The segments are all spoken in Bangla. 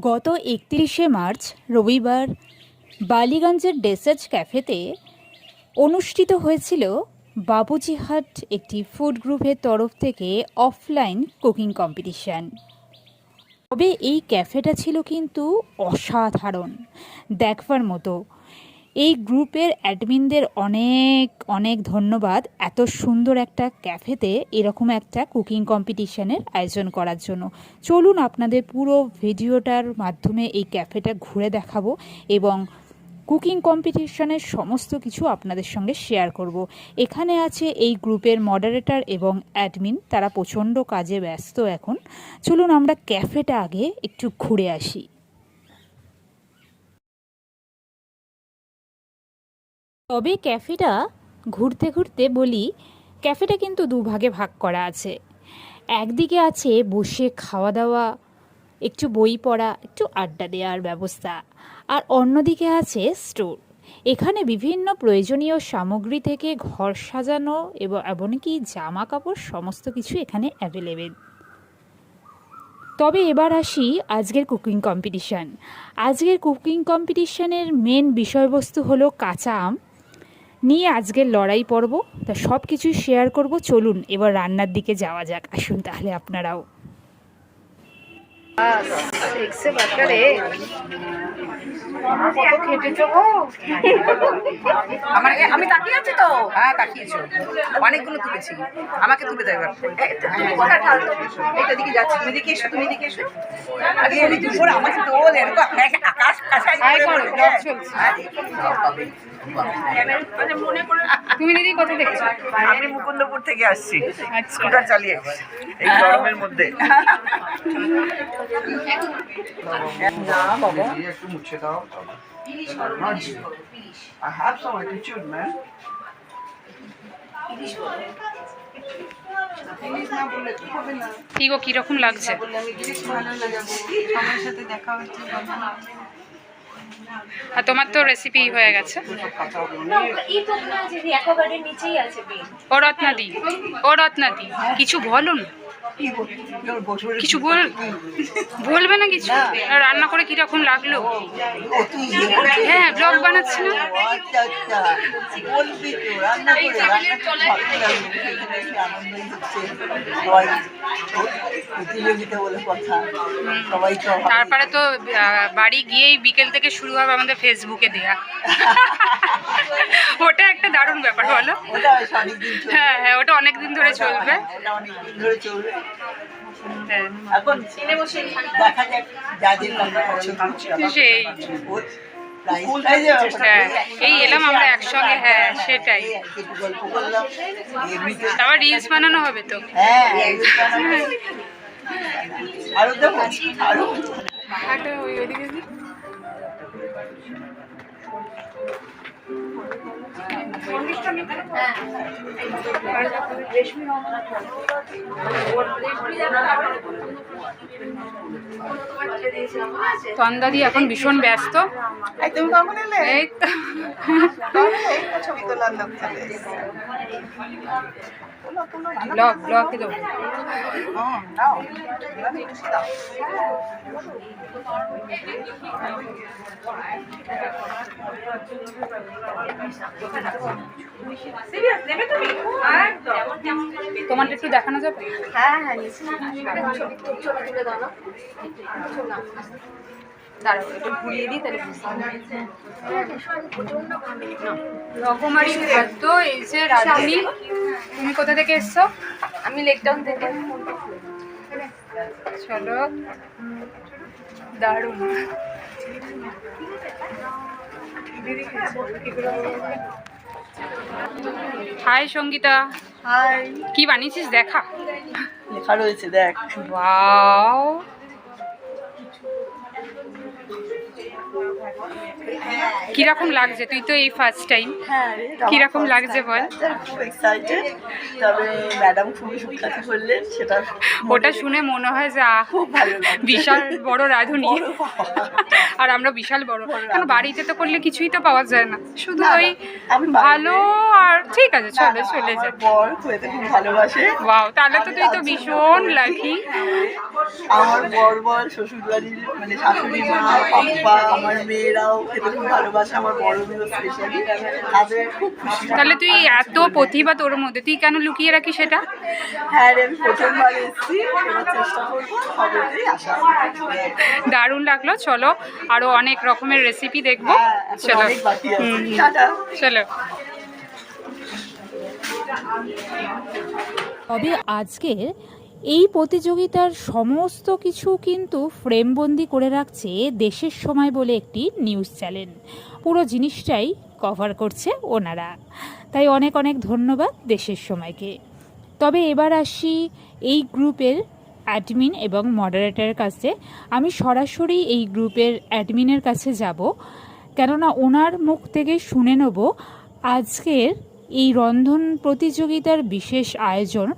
গত একত্রিশে মার্চ, রবিবার বালিগঞ্জের ডেসার্চ ক্যাফেতে অনুষ্ঠিত হয়েছিল বাবুজিহাট একটি ফুড গ্রুপের তরফ থেকে অফলাইন কুকিং কম্পিটিশান। তবে এই ক্যাফেটা ছিল কিন্তু অসাধারণ, দেখবার মতো। এই গ্রুপের অ্যাডমিনদের অনেক অনেক ধন্যবাদ এত সুন্দর একটা ক্যাফেতে এরকম একটা কুকিং কম্পিটিশানের আয়োজন করার জন্য। চলুন আপনাদের পুরো ভিডিওটার মাধ্যমে এই ক্যাফেটা ঘুরে দেখাবো এবং কুকিং কম্পিটিশনের সমস্ত কিছু আপনাদের সঙ্গে শেয়ার করব। এখানে আছে এই গ্রুপের মডারেটর এবং অ্যাডমিন তারা প্রচণ্ড কাজে ব্যস্ত এখন। চলুন আমরা ক্যাফেটা আগে একটু ঘুরে আসি। তবে ক্যাফেটা ঘুরতে ঘুরতে বলি, ক্যাফেটা কিন্তু দুভাগে ভাগ করা আছে। একদিকে আছে বসে খাওয়া দাওয়া, একটু বই পড়া, একটু আড্ডা দেওয়ার ব্যবস্থা, আর অন্যদিকে আছে স্টোর। এখানে বিভিন্ন প্রয়োজনীয় সামগ্রী থেকে ঘর সাজানো এবং এমনকি জামা কাপড় সমস্ত কিছু এখানে অ্যাভেলেবেল তবে এবার আসি আজকের কুকিং কম্পিটিশান আজকের কুকিং কম্পিটিশানের মেন বিষয়বস্তু হলো কাঁচা আম। নিয়ে আজকের লড়াই পর্ব। তা সব কিছুই শেয়ার করব। চলুন এবার রান্নার দিকে যাওয়া যাক। আসুন তাহলে আপনারাও। আমার আমি তাকিয়ে আছি তো। হ্যাঁ তাকিয়েছো। অনেকগুলো তুলেছি। আমাকে তুলে দেবে তুমি কোথায় ঢাল তো এইটা দিকে যাচ্ছি। তুমি দিকে এসো তুমি দিকে এসো। আগে দুপুর আমাকে দোল এরকম আকাশ আকাশ। মনে তুমি দিদি আমি মুকুন্দপুর থেকে আসছি। আচ্ছা। স্কুটার চালিয়ে এই গরমের মধ্যে। না বাবা একটু মুছে দাও I have some attitude, man. কি গো কীরকম লাগছে আর তোমার তো রেসিপি হয়ে গেছে। ও রত্নাদি ও রত্নাদি কিছু বলো না। কিছু বল বলবে না কিছু? রান্না করে কীরকম লাগল? হ্যাঁ ব্লগ বানাচ্ছি না। আচ্ছা আচ্ছা। তারপরে তো বাড়ি গিয়েই বিকেল থেকে শুরু হবে আমাদের ফেসবুকে দেয়া। ওটা একটা দারুণ ব্যাপার বলো। অনেকদিন হ্যাঁ হ্যাঁ ওটা অনেক দিন ধরে চলবে। অনেকদিন ধরে চলবে। হ্যাঁ, এখন দেখা যাক যাদের রান্না পছন্দ সেই ওর প্রাইজটাই যে হ্যাঁ এই এলাম আমরা একসঙ্গে হ্যাঁ সেটাই। গল্প করলাম। এমনিতে তারপর রিলস বানানো হবে তো। হ্যাঁ আরও দেখো আরও? তন্দাদি এখন ভীষণ ব্যস্ত। এই তুমি কখন এলে? এই তো। ছবি তোলার লোক চলে ব্লগ দেবো। তোমারটা একটু দেখানো যাবে? দাঁড়াও একটু ঘুরিয়ে দিই তাহলে রকমারি খাদ্য এই যে রাঁধুনি। তুমি কোথা থেকে এসছো? আমি লেকটাউন থেকে। চলো। দারুণ। হাই সঙ্গীতা। হাই কি বানিয়েছিস? দেখা। লেখা রয়েছে দেখ। কীরকম লাগছে? তুই তো এই ফার্স্ট টাইম হ্যাঁ রে, কীরকম লাগছে বল? খুব এক্সাইটেড তবে ম্যাডাম খুবই সুখ্যাত করলেন সেটা ওটা শুনে মনে হয় যে আহ খুব ভালো বিশাল বড় রাঁধুনি। আর আমরা বিশাল বড়। কারণ বাড়িতে তো করলে কিছুই তো পাওয়া যায় না। শুধু ওই ভালো আর ঠিক আছে চলে চলে যায় বর খুব ভালোবাসে। ওয়াও তাহলে তো তুই তো ভীষণ লাকি আমার বর বর শ্বশুর বাড়ির মানে শাশুড়ি মা পাপ্পা আমার মেয়েরাও খেতে খুব ভালোবাসে আমার বড় স্পেশালি তাদের খুব খুশি। তাহলে তুই এত প্রতিভা তোর মধ্যে তুই কেন লুকিয়ে রাখিস সেটা? হ্যাঁ রে, আমি প্রথমবার এসেছি এবার চেষ্টা করব সবেতেই আসা দারুণ লাগল চলো আরও অনেক রকমের রেসিপি দেখব। হ্যাঁ, চলো। চলো। তবে আজকের এই প্রতিযোগিতার সমস্ত কিছু কিন্তু ফ্রেমবন্দি করে রাখছে দেশের সময় বলে একটি নিউজ চ্যানেল। পুরো জিনিসটাই কভার করছে ওনারা। তাই অনেক অনেক ধন্যবাদ দেশের সময়কে। তবে এবার আসি এই গ্রুপের অ্যাডমিন এবং মডারেটরের কাছে। আমি সরাসরি এই গ্রুপের অ্যাডমিনের কাছে যাব। কেননা ওনার মুখ থেকে শুনে নেব, আজকের এই রন্ধন প্রতিযোগিতার বিশেষ আয়োজন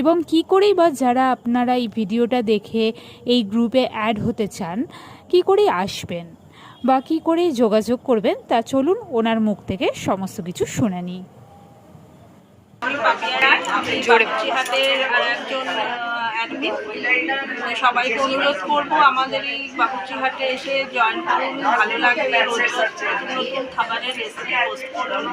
এবং কি করেই বা যারা আপনারা এই ভিডিওটা দেখে এই গ্রুপে অ্যাড হতে চান, কি করে আসবেন বা কী করে যোগাযোগ করবেন, তা চলুন ওনার মুখ থেকে সমস্ত কিছু শুনে নিই। জোরে হাতের অ্যাডমিন সবাইকে অনুরোধ করব আমাদের এই বাবুচিহাটে এসে জয়েন করুন। ভালো লাগবে রোজ নতুন খাবারের রেসিপি পোস্ট করুন।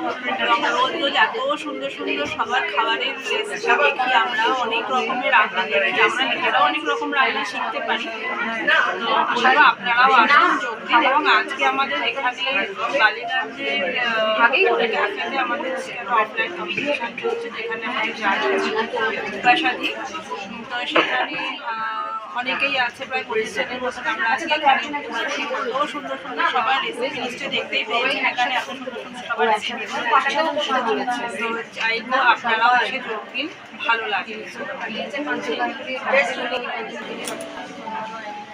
এবং রোজ রোজ এত সুন্দর সুন্দর সবার খাবারের রেসিপি দেখি আমরা অনেক রকমের রান্না দেখি আমরা নিজেরাও অনেক রকম রান্না শিখতে পারি। তো আপনারাও আসুন যোগ দিন। এবং আজকে আমাদের এখানে বালিগঞ্জের আগেই ক্যাফেতে আমাদের অফলাইন কম্পিটিশন চলছে যেখানে আমাদের জাজ প্রসাদী তো অনেকেই আছে প্রায় পঁচিশ মতন আমরা আজকে এখানে উপস্থিত। সুন্দর সুন্দর সবার রেসিপি লিস্টে দেখতেই পেয়েছেন। এখানে এত সুন্দর সুন্দর সবার রেসিপি চাইব আপনারাও এসে যোগ দিন। ভালো লাগে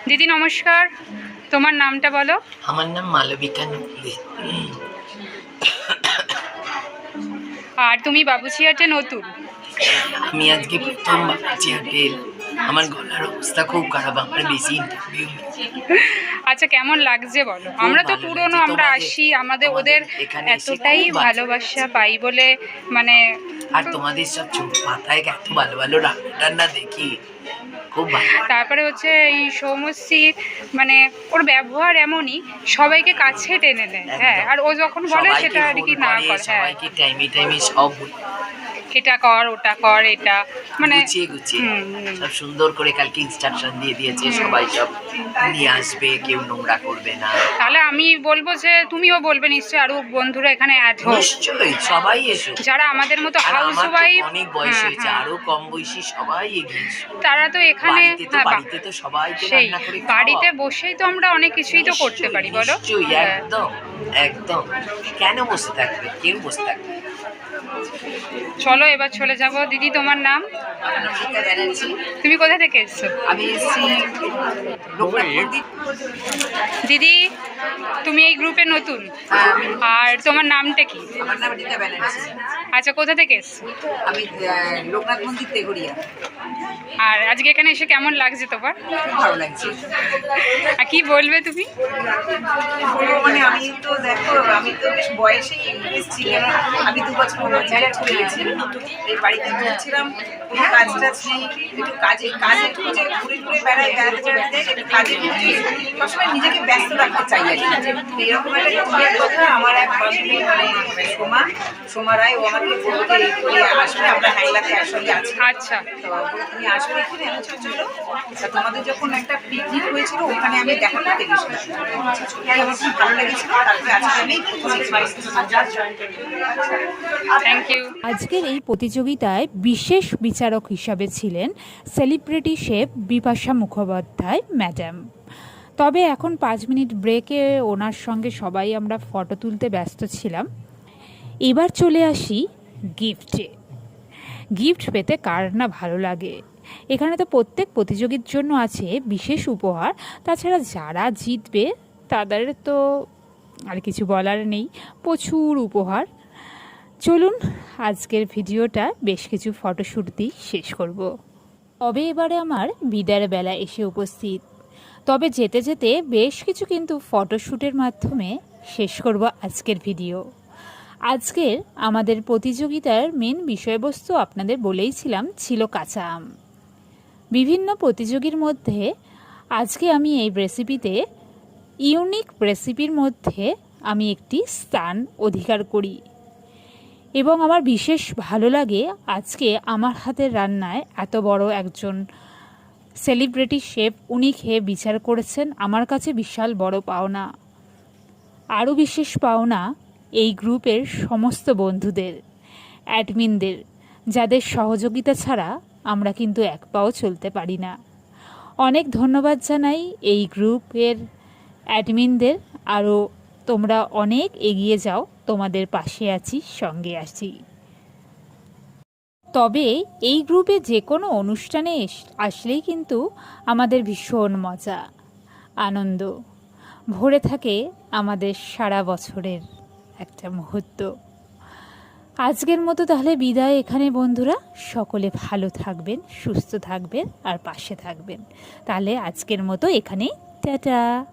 দিদি নমস্কার। তোমার নামটা বলো? আমার নাম মালবিকা আর তুমি বাবুচিয়াটে নতুন? আমি আজকে প্রথম বাপুচি হাটে এলাম। আমার গলার অবস্থা খুব খারাপ আমার বেশি ইন্টারভিউ আচ্ছা কেমন লাগছে বলো? আমরা তো পুরনো আমরা আসি আমাদের ওদের এতটাই ভালোবাসা পাই বলে মানে আর তোমাদের সব চোখ পাতায় এত ভালো ভালো রান্না টান্না দেখি। তারপরে হচ্ছে এই সৌমশ্রীর মানে ওর ব্যবহার এমনই সবাইকে কাছে টেনে নেয় হ্যাঁ আর ও যখন বলে সেটা আর কি না করে, হ্যাঁ। সবাইকে টাইমে টাইমে সব। এটা কর ওটা কর এটা। মানে গুছিয়ে গুছিয়ে। সব সুন্দর করে কালকে ইনস্ট্রাকশন দিয়ে দিয়েছে সবাই সব নিয়ে আসবে কেউ নোংরা করবে না। তাহলে আমি বলব যে তুমিও বলবে নিশ্চয়ই আরও বন্ধুরা এখানে অ্যাড হোক। নিশ্চয়ই সবাই এসো। যারা আমাদের মতো হাউস ওয়াইফ অনেক বয়স হয়েছে আরও কম বয়সী সবাই এগিয়ে। তারা তো এখানে বাড়িতে তো হ্যাঁ, সেই রান্না করে বাড়িতে বসেই তো আমরা অনেক কিছুই তো করতে পারি বলো? হ্যাঁ। একদম একদম। কেন বসে থাকবে? কেউ বসে থাকবে। চলো এবার চলে যাব। দিদি তোমার নাম? তুমি কোথা থেকে এসছো? আমি এসেছি লোকনাথ মন্দির। দিদি তুমি এই গ্রুপে নতুন? হ্যাঁ, আর তোমার নামটা কি? আমার নাম রীতা ব্যানার্জি। আচ্ছা কোথা থেকে এসছো? আমি লোকনাথ মন্দির তেঘরিয়া। আর আজকে এখানে এসে কেমন লাগছে তোমার? খুব ভালো লাগছে। আর কি বলবে তুমি? বলব মানে আমি তো দেখো আমি তো বেশ বয়সেই এসেছি আমি দু বছর হলো রিটায়ার করে গেছি এই বাড়িতে ঢুকছিলাম কোনো কাজ টাজ নেই একটু কাজে কাজে খুঁজে ঘুরে ঘুরে বেড়াই বেড়াতে বেড়াতে একটু কাজে খুঁজে সবসময় নিজেকে ব্যস্ত রাখতে চাই আর কি। এরকম একটা কথা আমার এক বান্ধবী মানে সোমা সোমা রায় ও আমাকে আচ্ছা। আজকের এই প্রতিযোগিতায় বিশেষ বিচারক হিসাবে ছিলেন celebrity chef Bipasha Mukhopadhyay madam তবে এখন পাঁচ মিনিট ব্রেকে ওনার সঙ্গে সবাই আমরা ফটো তুলতে ব্যস্ত ছিলাম। এবার চলে আসি গিফটে। গিফট পেতে কার না ভালো লাগে? এখানে তো প্রত্যেক প্রতিযোগীর জন্য আছে বিশেষ উপহার। তাছাড়া যারা জিতবে, তাদের তো আর কিছু বলার নেই। প্রচুর উপহার। চলুন, আজকের ভিডিওটা বেশ কিছু ফটোশ্যুট দিয়ে শেষ করব। তবে এবারে আমার বিদায়ের বেলা এসে উপস্থিত। তবে যেতে যেতে বেশ কিছু কিন্তু ফটোশ্যুটের মাধ্যমে শেষ করব আজকের ভিডিও। আজকের আমাদের প্রতিযোগিতার মেন বিষয়বস্তু আপনাদের বলেইছিলাম ছিল কাঁচা আম। বিভিন্ন প্রতিযোগীর মধ্যে আজকে আমি এই রেসিপিতে ইউনিক রেসিপির মধ্যে আমি একটি স্থান অধিকার করি। এবং আমার বিশেষ ভালো লাগে আজকে আমার হাতের রান্নায় এত বড় একজন সেলিব্রিটি শেফ উনি খেয়ে বিচার করেছেন, আমার কাছে বিশাল বড় পাওনা। আরও বিশেষ পাওনা এই গ্রুপের সমস্ত বন্ধুদের, অ্যাডমিনদের, যাদের সহযোগিতা ছাড়া আমরা কিন্তু এক পাও চলতে পারি না। অনেক ধন্যবাদ জানাই এই গ্রুপের অ্যাডমিনদের। আরও তোমরা অনেক এগিয়ে যাও, তোমাদের পাশে আছি, সঙ্গে আছি। তবে এই গ্রুপে যে কোনো অনুষ্ঠানে আসলেই কিন্তু আমাদের ভীষণ মজা, আনন্দ। ভরে থাকে আমাদের সারা বছরের। একটা মুহূর্ত। আজকের মতো তাহলে বিদায় এখানে বন্ধুরা। সকলে ভালো থাকবেন, সুস্থ থাকবেন আর পাশে থাকবেন। তাহলে আজকের মতো এখানেই। টাটা।